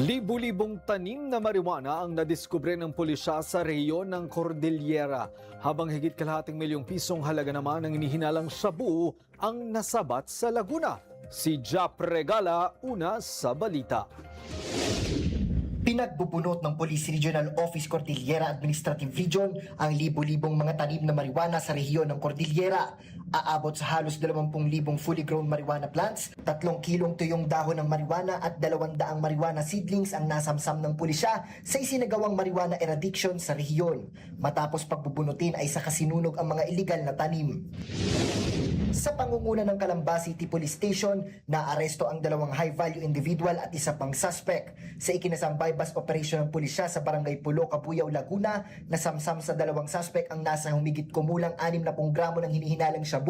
Libu-libong tanim na marijuana ang nadiskubre ng pulisya sa rehiyon ng Cordillera. Habang higit kalahating milyong pisong halaga naman ang inihinalang shabu ang nasabat sa Laguna. Si Jap Regala, una sa balita. Pinagbubunot ng Police Regional Office Cordillera Administrative Region ang libo-libong mga tanim na marijuana sa rehiyon ng Cordillera. Aabot sa halos 20,000 fully grown marijuana plants, 3 kilong tuyong dahon ng marijuana at 200 marijuana seedlings ang nasamsam ng pulisya sa isinagawang marijuana eradiction sa rehiyon. Matapos pagbubunutin ay sa kasinunog ang mga iligal na tanim. Sa pangunguna ng Calamba City Police Station, naaresto ang dalawang high-value individual at isa pang suspect. Sa ikinasang bypass operation ng pulisya sa Barangay Pulo, Kabuyaw, Laguna, nasamsam sa dalawang suspect ang nasa humigit kumulang 60 gramo ng hinihinalang shabu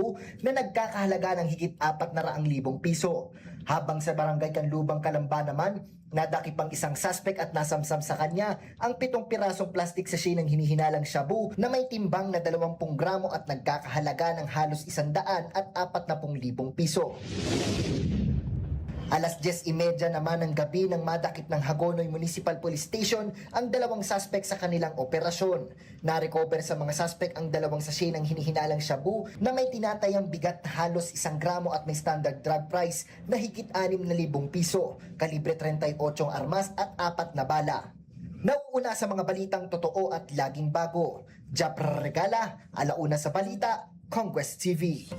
na nagkakahalaga ng higit 400,000 piso. Habang sa Barangay Kanlubang, Calamba naman, nadakip ang isang suspect at nasamsam sa kanya ang pitong pirasong plastic sachet ng hinihinalang shabu na may timbang na 20 gramo at nagkakahalaga ng halos 100 at 40,000 piso. Alas 10.30 naman ng gabi nang madakip ng Hagonoy Municipal Police Station ang dalawang suspect sa kanilang operasyon. Na-recover sa mga suspect ang dalawang sachet ng hinihinalang shabu na may tinatayang bigat na halos isang gramo at may standard drug price na higit 6,000 piso, kalibre 38 armas at apat na bala. Nauuna sa mga balitang totoo at laging bago. Japr Regala, alauna sa balita, Conquest TV.